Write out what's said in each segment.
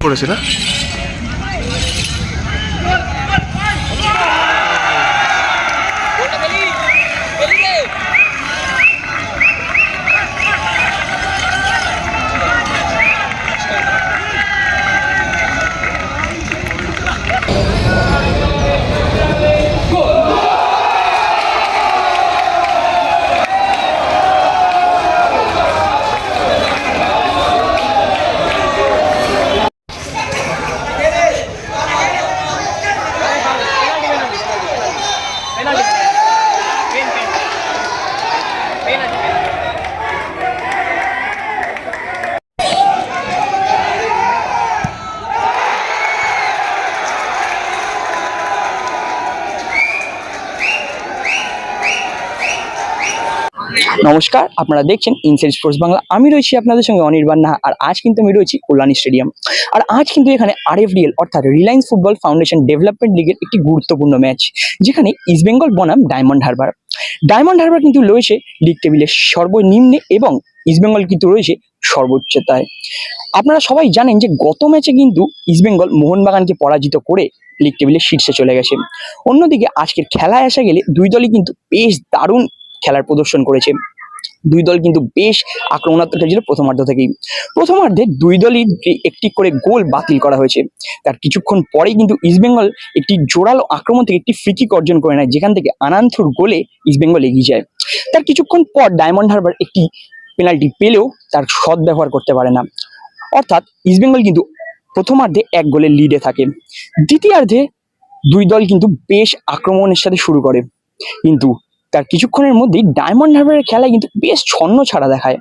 করেছে না নমস্কার, আপনারা দেখছেন ইনসাইড স্পোর্টস বাংলা আমি রয়েছি আপনাদের সঙ্গে অনির্বাণ নাহা আর আজ কিন্তু আমি রয়েছি কল্যাণী স্টেডিয়াম। আর আজ কিন্তু এখানে আরএফডিএল অর্থাৎ রিলায়েন্স ফুটবল ফাউন্ডেশন ডেভেলপমেন্ট লিগের একটি গুরুত্বপূর্ণ ম্যাচ যেখানে ইস্টবেঙ্গল বনাম ডায়মন্ড হারবার ডায়মন্ড হারবার কিন্তু রয়েছে লিগ টেবিলের সর্বনিম্নে এবং ইস্টবেঙ্গল কিন্তু রয়েছে সর্বোচ্চতায়। আপনারা সবাই জানেন যে গত ম্যাচে কিন্তু ইস্টবেঙ্গল মোহনবাগানকে পরাজিত করে লিগ টেবিলের শীর্ষে চলে গেছে। অন্যদিকে আজকের খেলায় আসা গেলে দুই দলই কিন্তু বেশ দারুণ খেলার প্রদর্শন করেছে। দুই দল কিন্তু বেশ আক্রমণাত্মক ছিল প্রথমার্ধ থেকেই। প্রথমার্ধে দুই দলই একটি করে গোল বাতিল করা হয়েছে, তার কিছুক্ষণ পরেই কিন্তু ইস্টবেঙ্গল একটি জোরালো আক্রমণ থেকে একটি ফ্রিকিক অর্জন করে নেয়, যেখান থেকে আনান্থুর গোলে ইস্টবেঙ্গল এগিয়ে যায়। তার কিছুক্ষণ পর ডায়মন্ড হারবার একটি পেনাল্টি পেলেও তার সৎ ব্যবহার করতে পারে না। অর্থাৎ ইস্টবেঙ্গল কিন্তু প্রথমার্ধে এক গোলে লিডে থাকে। দ্বিতীয়ার্ধে দুই দল কিন্তু বেশ আক্রমণের সাথে শুরু করে। কিন্তু তার কিছুক্ষণের মধ্যেই ডায়মন্ড হারবারের খেলায় কিন্তু বেশ ছন্ন ছাড়া দেখায়।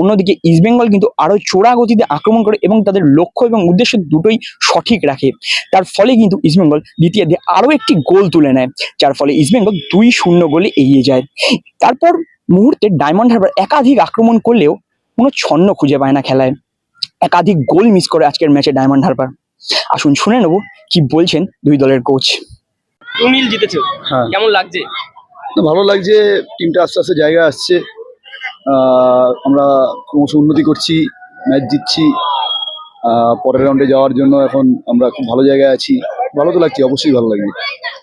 অন্যদিকে ইস্টবেঙ্গল কিন্তু আরও চোরা গতিতে আক্রমণ করে এবং তাদের লক্ষ্য এবং উদ্দেশ্য দুটোই সঠিক রাখে। তার ফলে কিন্তু ইস্টবেঙ্গল দ্বিতীয়ার্ধে আরও একটি গোল তুলে নেয় যার ফলে ইস্টবেঙ্গল দুই শূন্য গোলে এগিয়ে যায়। তারপর মুহূর্তে ডায়মন্ড হারবার একাধিক আক্রমণ করলেও কোনো ছন্ন খুঁজে পায় না খেলায়। একাধিক গোল মিস করে আজকের ম্যাচে ডায়মন্ড হারবার আসুন শুনে নেব কি বলছেন দুই দলের কোচ টু জিতেছো। হ্যাঁ। কেমন লাগছে? ভালো লাগছে টিমটা আস্তে আস্তে জায়গায় আসছে। আমরা ক্রমশ উন্নতি করছি ম্যাচ জিতছি। পরের রাউন্ডে যাওয়ার জন্য এখন আমরা খুব ভালো জায়গায় আছি। ভালো তো লাগছে অবশ্যই ভালো লাগছে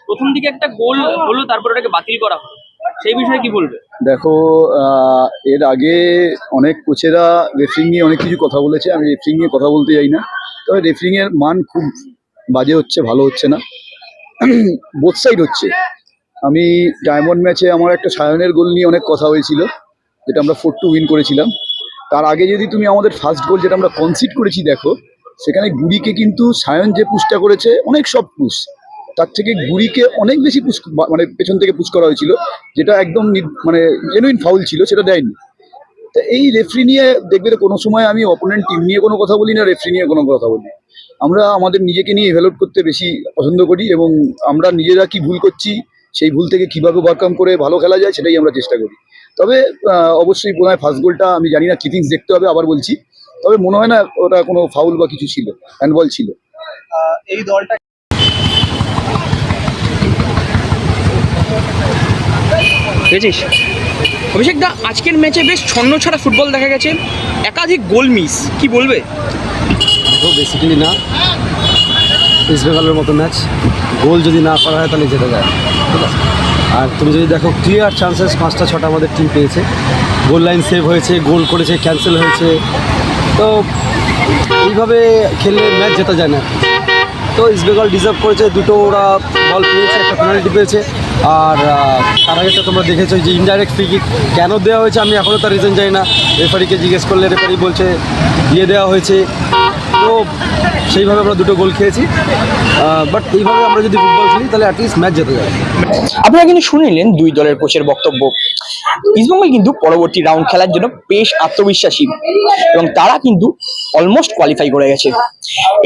প্রথম দিকে একটা গোল হলো তারপর ওটাকে বাতিল করা হলো। সেই বিষয়ে কি বলবে? দেখো এর আগে অনেক কোচেরা রেফারিং নিয়ে অনেক কিছু কথা বলেছে। আমি রেফারিং নিয়ে কথা বলতে যাই না। তবে রেফারিং এর মান খুব বাজে হচ্ছে ভালো হচ্ছে না। বোথ সাইড হচ্ছে। আমি ডায়মন্ড ম্যাচে আমার একটা সায়নের গোল নিয়ে অনেক কথা হয়েছিল, যেটা আমরা ফোর টু উইন করেছিলাম। তার আগে যদি তুমি আমাদের ফার্স্ট গোল যেটা আমরা কনসিড করেছি দেখো, সেখানে গুড়িকে কিন্তু সায়ন যে পুশটা করেছে, অনেক সব পুশ তার থেকে গুড়িকে অনেক বেশি পুশ মানে পেছন থেকে পুশ করা হয়েছিল, যেটা একদম মানে জেনুইন ফাউল ছিল, সেটা দেয়নি। তো এই রেফরি নিয়ে দেখবে তো কোনো সময় আমি অপোনেন্ট টিম নিয়ে কোনো কথা বলি না রেফারি নিয়ে কোনো কথা বলি। আমরা আমাদের নিজেকে নিয়ে এভ্যালুট করতে বেশি পছন্দ করি এবং আমরা নিজেরা কি ভুল করছি সেই ভুল থেকে কীভাবে ওভারকাম করে ভালো খেলা যায় সেটাই আমরা চেষ্টা করি। তবে অবশ্যই মনে হয় ফার্স্ট গোলটা আমি জানি না কিপিংস দেখতে হবে আবার বলছি। তবে মনে হয় না ওটা কোনো ফাউল বা কিছু ছিল হ্যান্ডবল ছিল। এই বুঝেছিস অভিষেক দা আজকের ম্যাচে বেশ ছন্ন ছাড়া ফুটবল দেখা গেছে। একাধিক গোল মিস কি বলবে? দেখো বেসিক্যালি না। ইস্ট বেঙ্গলের মতো ম্যাচ গোল যদি না করা হয় তাহলে যেতে যায়। ঠিক আছে? আর তুমি যদি দেখো ক্লিয়ার চান্সেস পাঁচটা, ছটা আমাদের টিম পেয়েছে। গোল লাইন সেভ হয়েছে গোল করেছে ক্যান্সেল হয়েছে। তো এইভাবে খেললে ম্যাচ জেতা যায় না। তো ইস্ট বেঙ্গল ডিজার্ভ করেছে, দুটো ওরা বল পেয়েছে, একটা পেনাল্টি পেয়েছে। আর তার আগে তো তোমরা দেখেছ যে ইনডাইরেক্ট ফ্রি কিক কেন দেওয়া হয়েছে আমি এখনও তার রিজন জানি না। রেফারিকে জিজ্ঞেস করলে রেফারি বলছে, দিয়ে দেওয়া হয়েছে। তো সেইভাবে আমরা দুটো গোল খেয়েছি। বাট এইভাবে আমরা যদি ফুটবল খেলি, তাহলে অ্যাটলিস্ট ম্যাচ যেতে যায় আপনারা কিন্তু শুনলেন দুই দলের কোচের বক্তব্য। ইস্টবেঙ্গল কিন্তু পরবর্তী রাউন্ড খেলার জন্য বেশ আত্মবিশ্বাসী এবং তারা কিন্তু অলমোস্ট কোয়ালিফাই করে গেছে।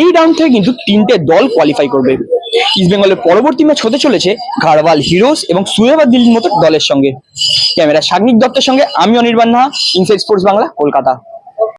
এই রাউন্ড থেকে কিন্তু তিনটে দল কোয়ালিফাই করবে। ইস্টবেঙ্গলের পরবর্তী ম্যাচ হতে চলেছে ঘাড়ওয়াল হিরোস এবং সুয়েবা দিল্লির মতো দলের সঙ্গে। ক্যামেরা সাগ্নিক দত্তের সঙ্গে আমি অনির্বাণ নাহা ইনসাইড স্পোর্টস বাংলা কলকাতা।